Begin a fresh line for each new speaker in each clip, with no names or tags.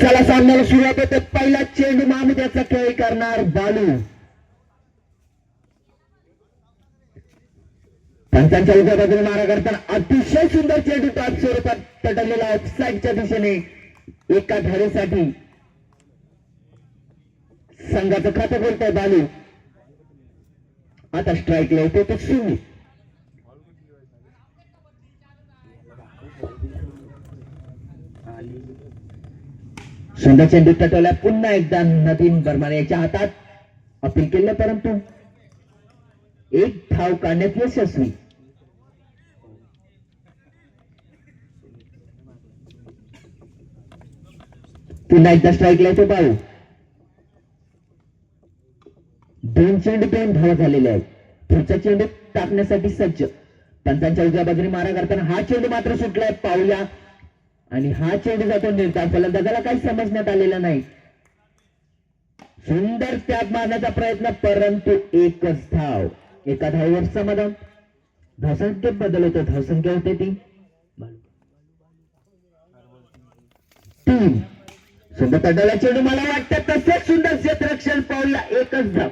चला सामन्याला सुरुवात होते पहिला चेंडू महामुद्याचा खेळ करणार बालू. पंचांच्या उद्या बाजूने मारा करताना अतिशय सुंदर चेंडू टॉप स्वरूपात पटकलेला ऑफसाईडच्या दिशेने एका धारेसाठी संघाचं खातं बोलतोय बालू. आता स्ट्राईक लावतो तो सुमी सुंदर चेंडू पुन्हा एकदा नवीन बर्माने याच्या हातात अपील केलं परंतु एक धाव काढण्यात यशस्वी. पुन्हा एकदा स्ट्राईकला तो बाळू दोन चेंडू दोन धावा झालेले आहेत. पुढचा चेंडू टाकण्यासाठी सज्ज. पंचांच्या उजव्या बाजूने मारा करताना हा चेंडू मात्र सुटलाय. पाहूया आणि हा चेंडू जातो निर्धार फलंदाजाला काही समजण्यात आलेला नाही. सुंदर त्याग मारण्याचा प्रयत्न परंतु एकच धाव. एका धावेवर समाधान. धावसंख्येत बदल होतो. धावसंख्या होते ती. तीन. सुंदर तडाला चेंडू. मला वाटतं तसेच सुंदर क्षेत्रक्षण पाऊलला एकच धाव.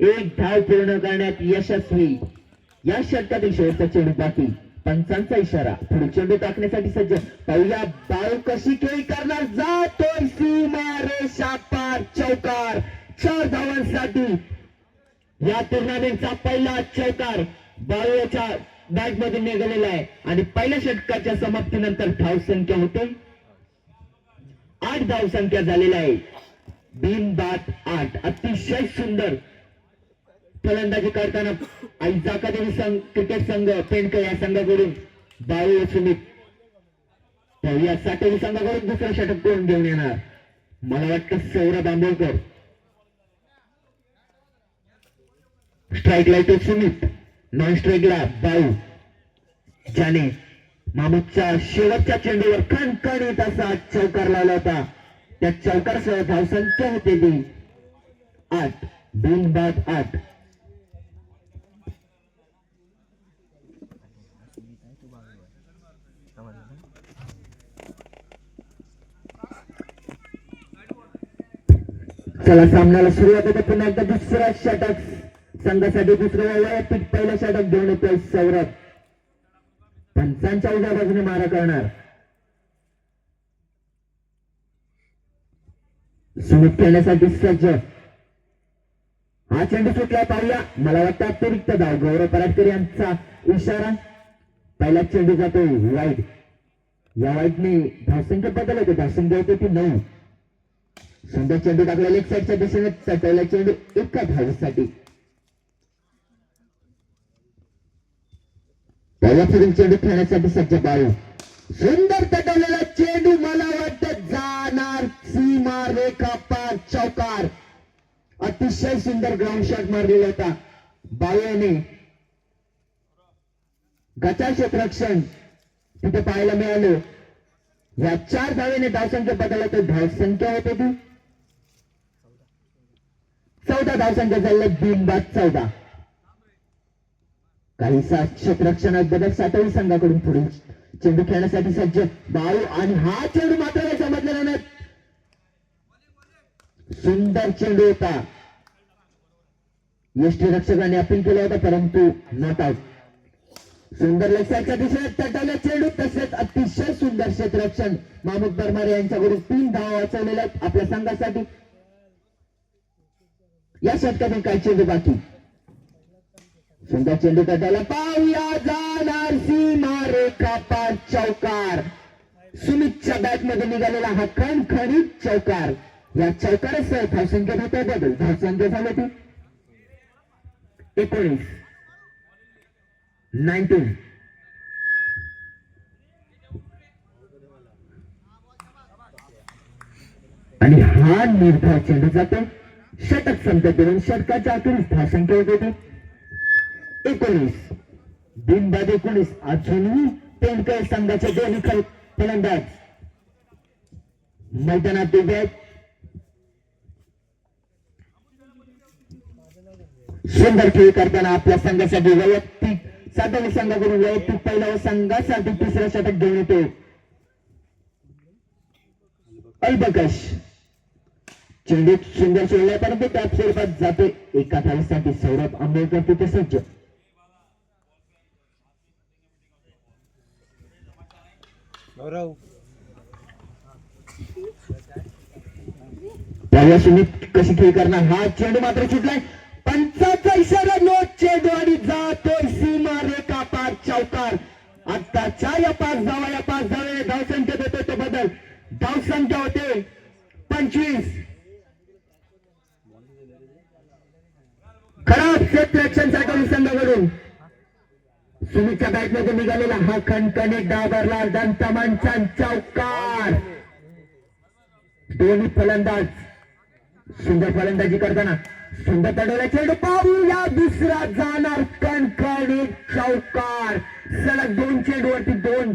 एक धाव पूर्ण करण्यात यशस्वी. या षटकातील शेवटचा चेंडू बाकी. पंचांचा इशारा. पुढे चेंडू टाकण्यासाठी सज्ज पाहूया बाळ कशी खेळी करणार? जातोय सीमा रेषा पार चौकार. चार धावांसाठी. या टुर्नामेंटचा पहिला चौकार बाळूच्या बॅटमध्ये निघालेला आहे. आणि पहिल्या षटकाच्या समाप्तीनंतर धाव संख्या होते. आठ धाव संख्या झालेल्या आहे बिन बात आठ. अतिशय सुंदर. फलंदाजी करताना आई जाकादेवी संघ क्रिकेट संघ पेंडकर या संघाकडून? बाळू सुमित. या साठवणी संघाकडून दुसरा षटक कोण घेऊन येणार? मला वाटतं Saurabh Ambedkar. Strike light Sumit. Non स्ट्राईकला Balu. ज्याने मामूदच्या शेवटच्या चेंडूवर खणखणीत असा चौकार लावला होता. त्या चौकारसह धावसंख्या होते ती. आठ. दोन बाद आठ. चला सामन्याला सुरुवात होते. पुन्हा एकदा दुसरा षटक. संघासाठी दुसरं वैयक्तिक पहिलं षटक घेऊन येतोय सौरभ. पंचांच्या उद्या बाजूने मारा करणार. सुमित खेळण्यासाठी सज्ज. हा चेंडू सुटला पाहूया मला वाटतं अतिरिक्त धाव. गौरव पराटकर यांचा इशारा. पहिला चेंडू जातो वाईट. या वाईटने धावसंख्या बदल होते. धावसंख्या होते ती नऊ. सुंदर चेंडू टाकला लेफ्ट साईडच्या दिशेने. चटवला चेंडू एका धावेसाठी. पहिल्या फिरून चेंडू खेळण्यासाठी सज्ज बाळू. सुंदर तटवलेला चेंडू मला वाटत जाणार. सीमा रेखा पार चौकार. अतिशय सुंदर ग्राउंड शॉट मारलेला होता. बाळू गचा क्षेत्ररक्षण तिथे पाहायला मिळालं. या चार धावेने धावसंख्या बदलला तर धावसंख्या होते ती चौदा धावसंख्या झाल्या बिनबाद चौदा. काही क्षेत्रक्षणात बदल सातवी संघाकडून पुढे. चेंडू खेळण्यासाठी सज्ज बाळू आणि हा चेंडू मात्र काही समजलेला नाही. सुंदर चेंडू होता. यष्टी रक्षकाने अपील केला होता परंतु नॉट आउट सुंदर लक्षाच्या दिशेने तटाला चेंडू तसेच अतिशय सुंदर क्षेत्ररक्षण. मामुद बरमारे यांच्याकडून तीन धावा वाचवलेल्या आपल्या संघासाठी या षटकातून काय चेंडू बाकी? सुंदर चेंडू तटाला पाहूया जाणार सीमा रेखा पार चौकार. सुमितच्या बॅटमध्ये निघालेला हा खणखणीत चौकार. या चौकारासह धावसंख्येत होता बदल. धावसंख्या झाली ती. एकोणीस. नाईन्टीन. आणि हा निर्धार चेंडू जातो षटक संत देऊन षटकाच्या अखेरीस धावसंख्या होत होती. एकोणीस. बिनबाद एकोणीस. अजूनही पेंडकर संघाचे दोन्ही खरे फलंदाज. मैदानात उभे आहेत. सुंदर खेळ करताना आपल्या संघासाठी वैयक्तिक साधारण संघाकडून वैयक्तिक पहिल्या व संघासाठी तिसरा षटक घेऊन येतो. अल्बकश. चेंडू सुंदर सोडलाय परंतु टॉप स्वरूपात जाते. एका धावीसाठी सौरभ आंबेडकर तिथे सज्ज.
गौरव.
त्यावेळेस सुमित कशी खेळ करणार? हा चेंडू मात्र सुटलाय. पंचाचा इशारा नो चेंडू आणि जातोय. सीमा रेखा पार चौकार आत्ताच्या या पाच धावा या पाच धावे धावसंख्या देतोय तो बदल धावसंख्या होते पंचवीस खराब क्षेत्ररक्षणसाठी संघाकडून सुमितच्या बॅटमध्ये निघालेला हा खणखणीत डाबरला दंतमांचा चौकार. दोन्ही फलंदाज सुंदर फलंदाजी करताना सुंदर तडवला चेंडू पाहूया दुसरा जाणार कणकणीत चौकार. सलग दोन चेंडूवरती दोन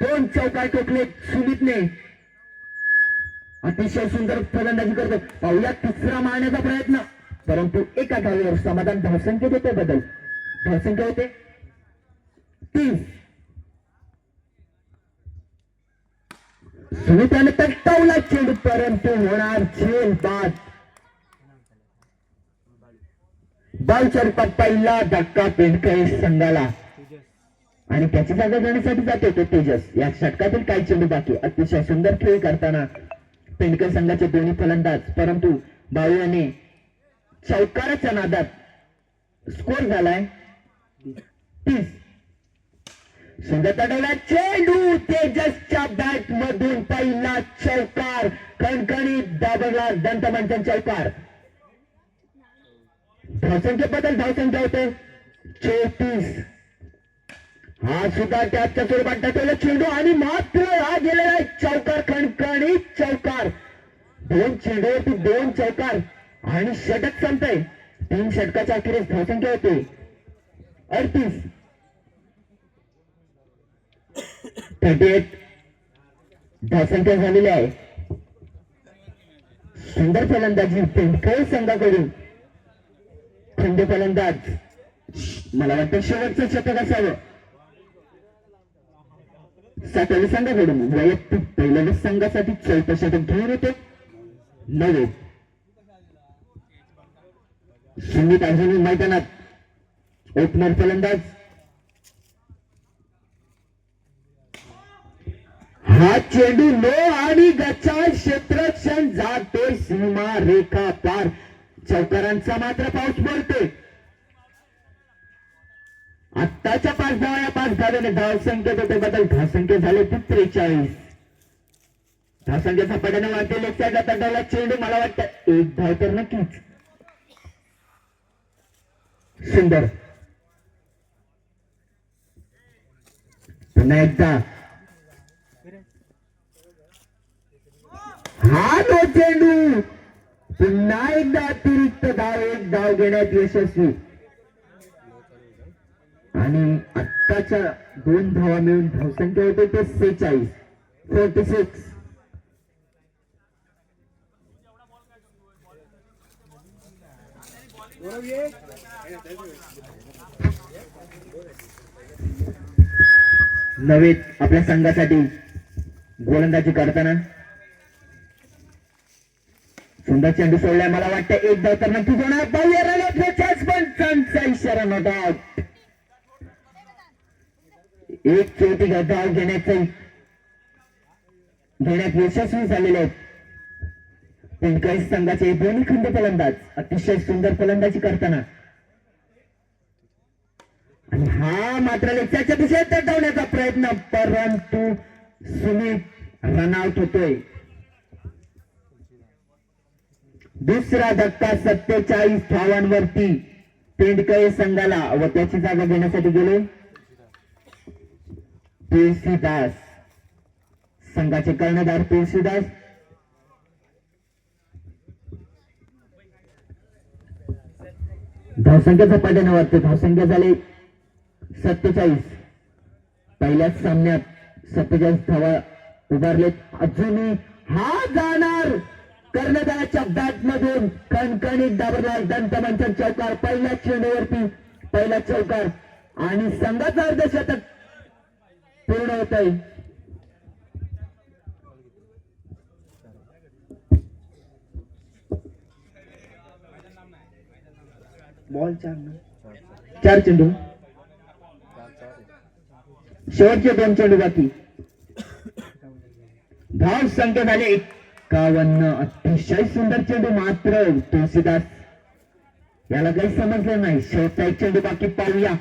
दोन चौकार टोकले सुमितने अतिशय सुंदर फलंदाजी करतो. पाहूया तिसरा मारण्याचा प्रयत्न. परंतु एका धावेवर समाधान धावसंख्येत होते बदल. धावसंख्या होते तीस. सुमिताने तटवला चेंडू परंतु होणार झेल बाद. बाल स्वरूपात पहिला धक्का पेंडकर संघाला. आणि त्याची जागा घेण्यासाठी जाते तो तेजस. या षटकातील काही चेंडू बाकी. अतिशय सुंदर खेळ करताना पेंडकर संघाचे दोन्ही फलंदाज. परंतु बाळू याने चौकाराच्या नादात स्कोर झालाय तीस. सुंदर तडवला चेंडू तेजसच्या बॅट मधून पहिला चौकार. खणखणीत दाबला दंतमंथन चौकार. धावसंख्या बदल धावसंख्या होते. चौतीस. हा सुद्धा त्याच्या स्वरूपात टाकलेला चेंडू आणि मात्र हा गेलेला चौकार खणखणीत चौकार. दोन चेंडूवरती दोन चौकार. आणि षटक संपतंय तीन षटकाच्या अखेरीस धावसंख्या होते. अडतीस. थर्टी एट धावसंख्या झालेली आहे. सुंदर फलंदाजी पेंडकळ संघाकडून. खंड फलंदाज. मला वाटतं शेवटचं शतक असावं. सातव्या संघाकडून. वैयक्तिक पहिल्या संघासाठी चौथं शतक घेऊन होते नवे संगीत अजूनही मैदानात ओपनर फलंदाज. हा चेंडू नो आणि गचाळ क्षेत्रक्षण जाते. सीमा रेखा पार. चौकारांचा मात्र पाऊस पडतोय. आत्ताच्या पाच धावा या पाच धाव्याने धाव संख्येत होते. बदल धाव संख्या झाले ती त्रेचाळीस. धाव संख्या झपाट्याने वाढते. लेफ्ट साईड आता डावला चेंडू मला वाटतं एक धाव तर नक्कीच. सुंदर. पुन्हा एकदा. हा तो चेंडू. पुन्हा एकदा अतिरिक्त धाव एक धाव घेण्यात यशस्वी. आणि आत्ताच्या दोन धावा मिळून धावसंख्या होते ते सेचाळीस फोर्टी सिक्स
गौरव
नवेद आपल्या संघासाठी गोलंदाजी करताना. सुंदर चेंडू सोडलाय मला वाटतं एक धाव तर नक्कीच होणार. पाहूया रनआउट चान्स इशारा नोट आउट एक चौथी धाव घेण्याचे घेण्यात यशस्वी झालेले आहेत. पिंकळी संघाचे दोन्ही खंड फलंदाज अतिशय सुंदर फलंदाजी करताना आणि हा मात्र लेक्चरच्या दिशेत दडवण्याचा प्रयत्न परंतु सुमित रनआउट होतोय. दुसरा धक्का सत्तेचाळीस धावांवरती पेंडकळे संघाला व त्याची जागा घेण्यासाठी गेले. तुळशीदास संघाचे कर्णधार तुळशीदास. धावसंख्या झपाट्याने वाढते धावसंख्या झाली. सत्तेचाळीस. पहिल्याच सामन्यात सत्तेचाळीस धावा उभारलेत. अजूनही हा जाणार कर्णधाराच्या बॅट मधून कणकणीत दाबरदार दंतमंथन चौकार. पहिल्या चेंडूवरती पहिला चौकार. आणि संघाचं अर्धशतक पूर्ण होत आहे बॉल चार चार चेंडू. शेवटचे दोन चेंडू जातील धाव संख्या झाले. एकावन्न अतिशय सुंदर चेंडू मात्र तुळशीदास याला काही समजलं नाही. शेवटचा एक चेंडू बाकी पाहूया.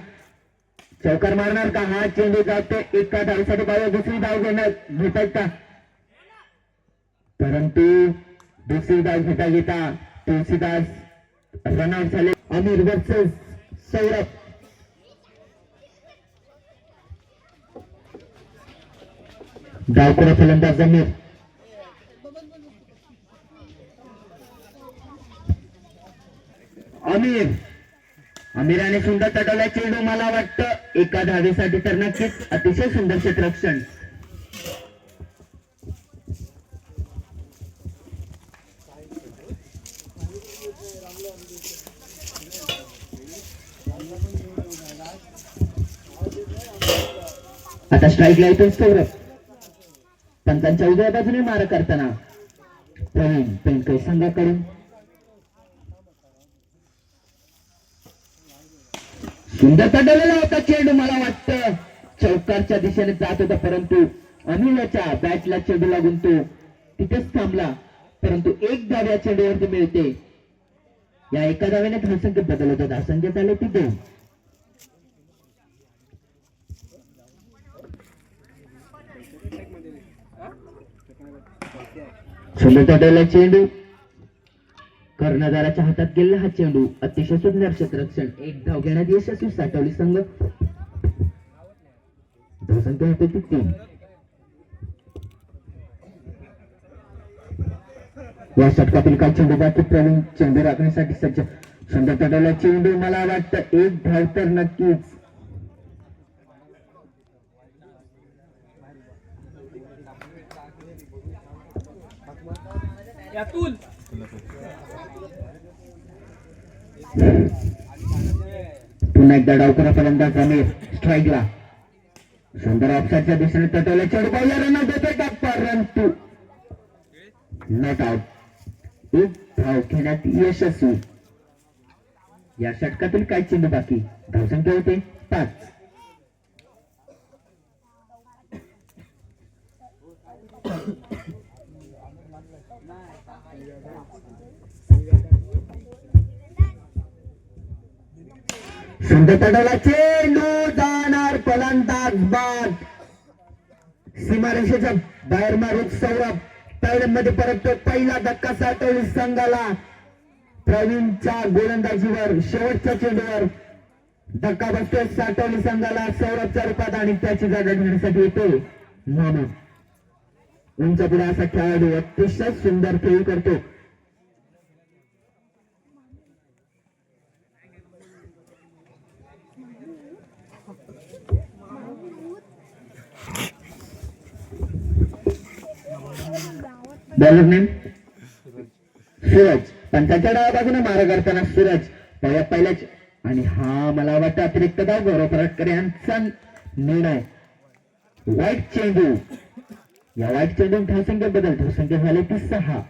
चौकार मारणार का? हा चेंडू जातो एका धावसाठी पाहूया दुसरी धाव घेणार. घेतात का परंतु दुसरी धाव घेता घेता तुळशीदास रनआउट झाले. आणि वर्सेस सौरभ. डावकुरा फलंदाज जमीर. अमीर. अमीराने सुंदर तटवला चेंडू मला वाटतं. एका धावेसाठी तर नक्कीच अतिशय सुंदर क्षेत्ररक्षण. आता स्ट्राईक येतो सौरभ. पंचांच्या उजव्या बाजूने मार करताना प्रवीण पेंडकर संघाकडून. सुंदर तडवलेला होता चेंडू मला वाटतं चौकारच्या दिशेने जात होता परंतु अनिलच्या बॅटला चेंडू लागून तो तिथेच थांबला. परंतु एक धाव या चेंडूवरती मिळते. या एका धावेने धावसंख्येत बदल होता धावसंख्या झाले ती दोन सुंदर तटवला चेंडू. कर्णधाराच्या हातात गेलेला हा चेंडू अतिशय सुंदर क्षेत्ररक्षण एक धाव घेण्यात यशस्वी साठवली संघ. धावसंख्या होते ती तीन. या षटकातील काल चेंडू बाकी प्रवीण चेंडू राखण्यासाठी सज्ज. सुंदर तटवला चेंडू मला वाटतं एक धाव तर नक्कीच.
यातून.
पुन्हा एकदा डावकरा फलंदाज समीर स्ट्राईकला सुंदर ऑफसाईडच्या दिशेने तटवल्या चेंडू पाहिला रन आउट का परंतु नॉट आउट एक धाव घेण्यात यशस्वी. या षटकातील काय चिन्ह बाकी? धावसंख्या होते पाच. सुंदर चेंडू जाणार फलंदाज बाद. सीमारेषेच्या बाहेर मारून सौरभमध्ये परत पहिला धक्का साठवली संघाला. प्रवीणच्या गोलंदाजीवर शेवटच्या चेंडूवर धक्का बसतोय साठवली संघाला सौरभच्या रूपात आणि त्याची जागा घेण्यासाठी येतो मोहम्मद. उंच पुढे असा खेळाडू अतिशय सुंदर खेळी करतो. बॉलर नेम सूरज पंचाच्या डाव्या बाजूने मारा करताना सूरज पहिल्या पहिल्याच आणि हा मला वाटतं अतिरिक्त धाव गौरव पराटकर यांचा निर्णय. वाईट चेंडू या वाईट चेंडू धावसंख्या बदल. धावसंख्या झाली ती सहा.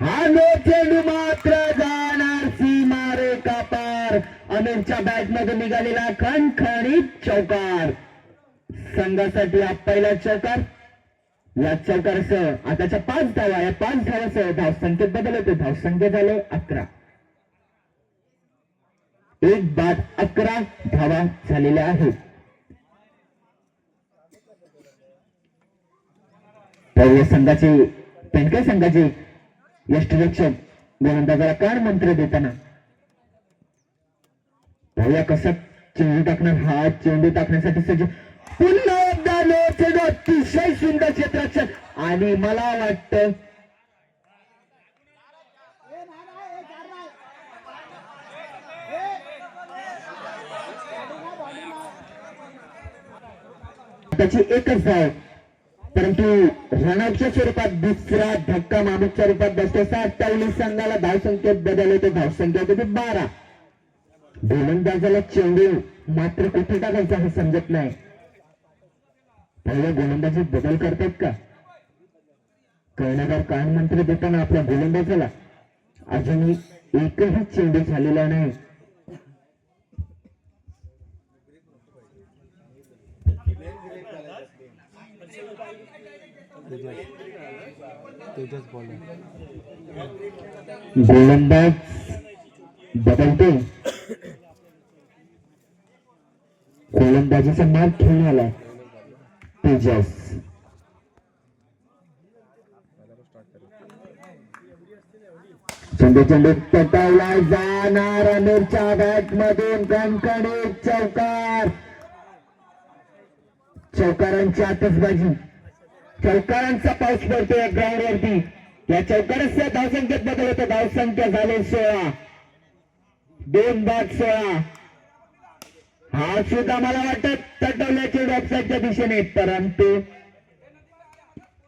हा नो चेंडू मात्र जाणार. सीमारे कापार अमीरच्या बॅटमध्ये निघालेला खणखणीत चौकार. संघासाठी हा पहिला चौकार या चौकारासह आताच्या पाच धावा या पाच धावासह धावसंख्येत बदल होते धावसंख्या झाले अकरा. एक बाद अकरा धावा झालेल्या आहेत. तर या संघाचे पेंडकर संघाचे यष्टरक्षक गोलंदाजाला काय मंत्र देताना. पाहूया कसा चेंडू टाकणार हा चेंडू टाकण्यासाठी सज्ज पुन्हा एकदा नो अतिशय सुंदर क्षेत्ररक्षण आणि मला वाटतं त्याची एकच धाव परंतु रनआउटच्या स्वरूपात दुसरा धक्का मामुकच्या रूपात बसतो अठ्ठावन्न संघाला धावसंख्येत बदल होते धावसंख्या होते बारा. गोलंदाजाला चेंडू मात्र कुठे टाकायचा हे समजत नाही. पहिल्या गोलंदाजीत बदल करतात का? कर्णधार कान मंत्र देताना आपल्या गोलंदाजाला अजूनही एकही चेंडू झालेला नाही. गोलंदाज बदलतो गोलंदाजीचा मार्ग घेऊन आलाय. तेजस. चेंडू चेंडू पटावला जाणार अमीरच्या बॅट मधून कणकणीत चौकार. चौकारांची आतषबाजी चौकारांचा पाऊस पडतोय ग्राउंड वरती या चौकारांच्या धावसंख्येत बदल होतो. धावसंख्या झाले सोळा. दोन बाद सोळा. हा सुद्धा मला वाटत तटवल्याचे वेबसाईटच्या दिशेने परंतु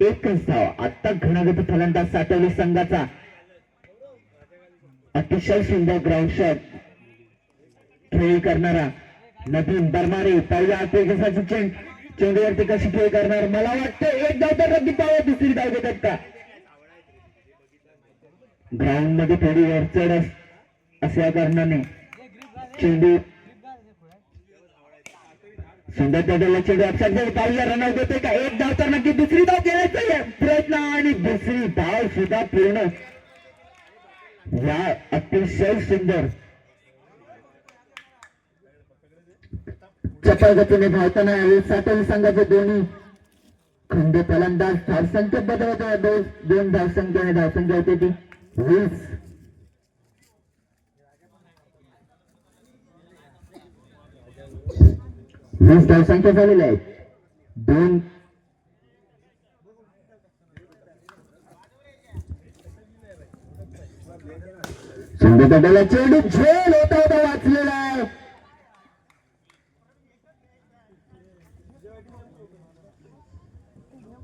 एकच धाव आता घणागत फलंदाज साठवली संघाचा. अतिशय सुंदर ग्राउंड शॉट खेळी करणारा नवीन बरमारे पहिल्या आत्मविश्वासाची चेंड चेंडूवरती कशी खेळ करणार? मला वाटतं एक धाव तर रद्दी पाव दुसरी धाव देतात का? ग्राउंडमध्ये थोडी वरचढ अस- असल्या कारणाने चेंडू संघाच्या दलाचे चेंडू अपसात जाईल रनआउट होते का? एक धाव तर नक्की दुसरी धाव घेण्याचा प्रयत्न आणि दुसरी धाव सुद्धा पूर्ण. या अतिशय सुंदर. चपळ गतीने धावताना यावेळी संघाचे दोन्ही खंड फलंदाज धावसंख्या बदलत दोन दोन धावसंख्येने धावसंख्या होते ती. वीस वीस धावसंख्या झालेल्या आहेत. दोन. संघटनाला चेंडू झेल होता होता वाचलेला आहे.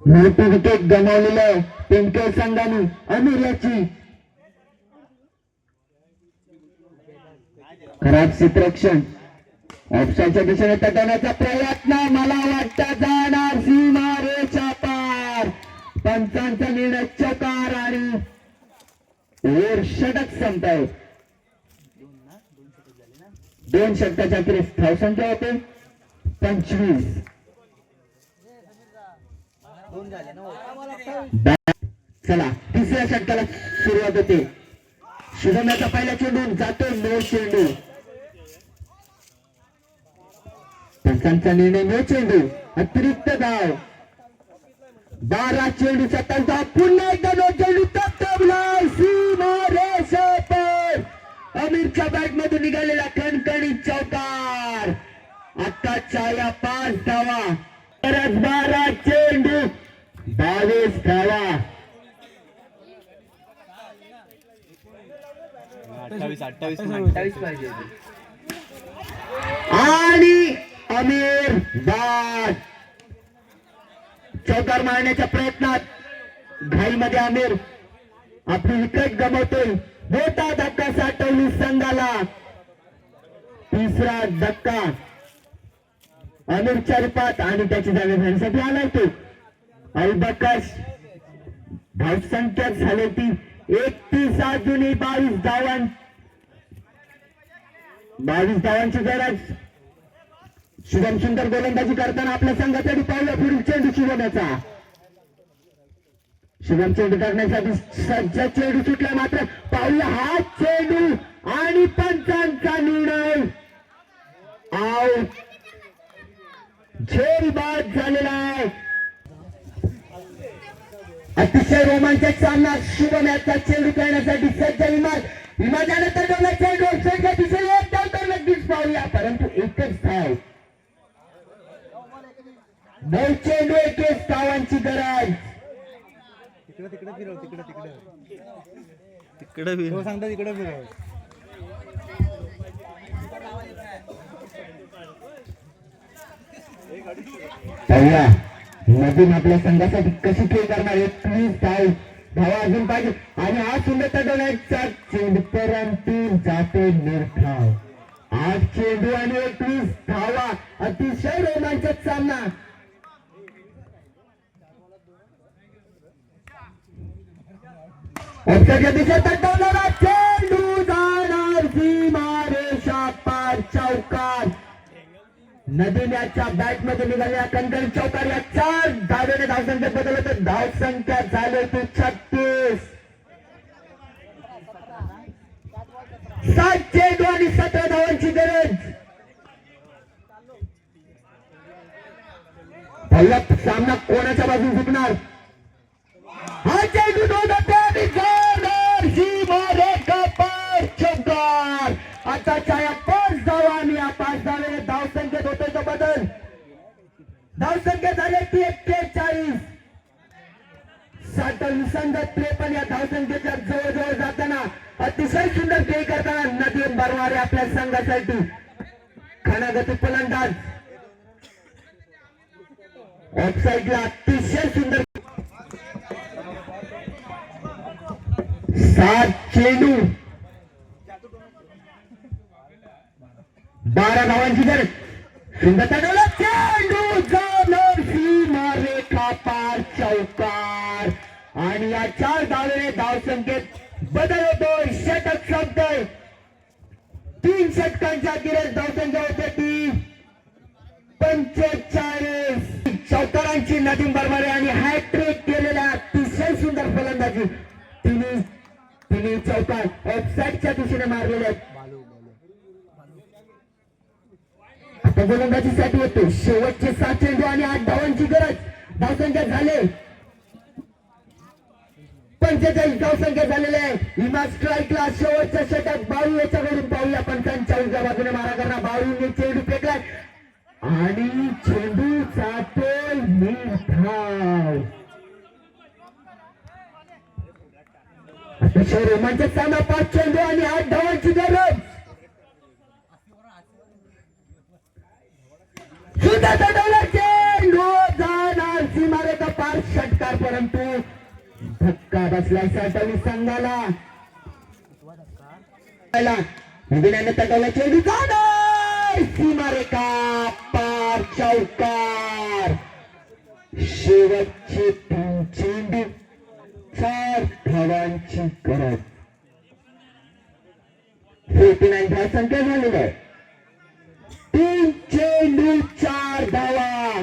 मोठी विकेट गमावलेलं आहे. पिंके संघाने अमीर याची खराब क्षेत्ररक्षण ऑप्शनच्या दिशेने तटवण्याचा प्रयत्न. मला वाटतं जाणार सीमारेच्या पार. पंचांचा निर्णय चकार आणि ओर षटक संपताय. दोन षटकाच्या अखेरीस धावसंख्या होते. पंचवीस. चला तिसऱ्या षटकाला सुरुवात होते. शुभम्याचा पहिला चेंडून जातो नऊ चेंडू. पंचांचा निर्णय नो चेंडू अतिरिक्त धाव बारा चेंडूचा तलता पुन्हा एकदा नो चेंडू अमीरच्या बॅट मधून निघालेला कणकणी चौकार. आत्ताच्या या पाच धावा. परत बारा चेंडू. बावीस धावा.
अठ्ठावीस अठ्ठावीस
अठ्ठावीस पाहिजे
आणि अमीर बाद चौकार मारण्याच्या प्रयत्नात घाईमध्ये आमिर आपली विकेट गमवतोय. मोठा धक्का साठवली संघाला. तिसरा धक्का. अमीरच्या रूपात आणि त्याची जागा घेण्यासाठी आलाय तो. अल्बकाश. धावसंख्या झाली ती एकतीस अजूनही बावीस धावां बावीस धावांची गरज. शुभम सुंदर गोलंदाजी करताना आपल्या संघासाठी पाहिलं पुढील चेंडू शिवण्याचा शुभम चेंडू टाकण्यासाठी सज्ज चेंडू सुटला मात्र पाहुला हा चेंडू आणि पंचांचा निर्णय. आऊट झेल बाद झालेला आहे. अतिशय रोमांचक सामना शुभम याचा चेंडू करण्यासाठी सज्ज विमान विमानाने तटवला चेंडू दिसेल एक धाव तर नक्कीच पाहूया. परंतु एकच धाव. नऊ चेंडू एकवीस धावांची गरज.
तिकडे तिकडे फिरव तिकडे तिकडे.
तिकडे
तो सांगता तिकडे फिरव.
नवीन आपल्या संघासाठी कशी खेळ करणार एकवीस धाव धावा अजून पाहिजे. आणि हा सुंदर चेंडू परंतु जाते निर्धाव. आठ चेंडू आणि एकवीस धावा. अतिशय रोमांचक सामना. नदीम्याच्या बॅटमध्ये निघाल्या कंदल चौकार या चार धाव्याने धाव संख्या बदल होते धाव संख्या झाली ती छत्तीस सात चेंडू आणि सतरा धावांची गरज सामना कोणाच्या बाजूने झुकणार हा चेंडू दोन होते आणि जोरदार सीमारेखा चौकार आता छाया पाच धावा आणि या पाच धावे धावसंख्येत होतोय तो बदल. धावसंख्या झाले ती एक्केचाळीस. साठल संघ त्रेपन्न या धावसंख्येच्या जवळजवळ जाताना अतिशय सुंदर खेळ करताना नदीम बरवारे आपल्या संघासाठी खानागती फलंदाज. ऑफसाईडला अतिशय सुंदर सात चेंडू बारा धावांची गरज. सुंदर चेंडू जाणार. सीमारेखा पार चौकार. आणि या चार धावेने धावसंख्येत बदल होतोय षटक शब्द तीन षटकांच्या गिरज धावसंख्या होते ती. पंचेचाळीस. चौकारांची नदीम बरमारे आणि हॅट्रिक केलेल्या अतिशय सुंदर फलंदाजी. ऑफसाईडच्या दिशेने मारलेले आहेत. आता गोलंदाजीसाठी येतो. शेवटचे सात चेंडू आणि आठ धावांची गरज. धावसंख्या झाले. पंचेचाळीस धावसंख्या झालेले आहे. हिमा स्ट्राईकला शेवटच्या षटक बाळू याच्याकडून पाहूया पंचांच्या उजव्या बाजूने मारा करणार. बाळूने चेंडू फेकलाय. आणि चेंडू जातोय निर्धाव अतिशय रोमांचक सामना पाच चेंडू आणि आठ धावांची गरज. सुद्धा चढवला चेंडू. जाणार सीमारेखा पार षटकार परंतु धक्का बसलाय साठवणी संघाला. विजयाने तटवला चेंडू. जाणार सीमारेखा पार चौकार. शेवटचे तीन चेंडू. चार भावांची गरज. फोर्टी नाईन धाव संख्या झालेली आहे. तीन चेंडू चार धावा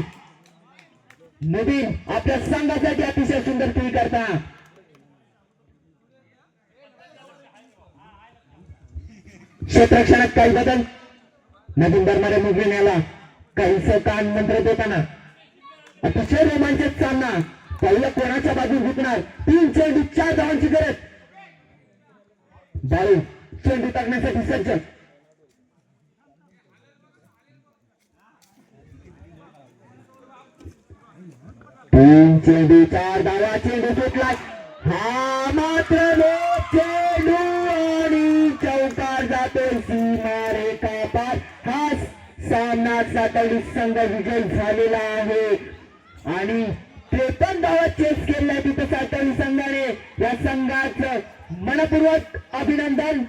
नवीन आपल्या संघासाठी अतिशय सुंदर तुम्ही करता. क्षेत्रक्षणात काही बदल. नवीन दरमारे मुगीन काही काहीच कान मंत्र देताना. अतिशय रोमांचक सामना. पहिलं कोणाच्या बाजू जिंकणार तीन चेंडू चार धावांची गरज. बाळू चेंडू टाकण्यासाठी सज्ज तीन चेंडू चार धावा चेंडू सुटला हा मात्र चेंडू आणि चौकार जातो. सीमारेखा पार. हा सामना सातवडी संघ विजय झालेला आहे. आणि त्रेपन्न धावा चेस केल्या तिथं सातवडी संघाने या संघाचं मनपूर्वक अभिनंदन.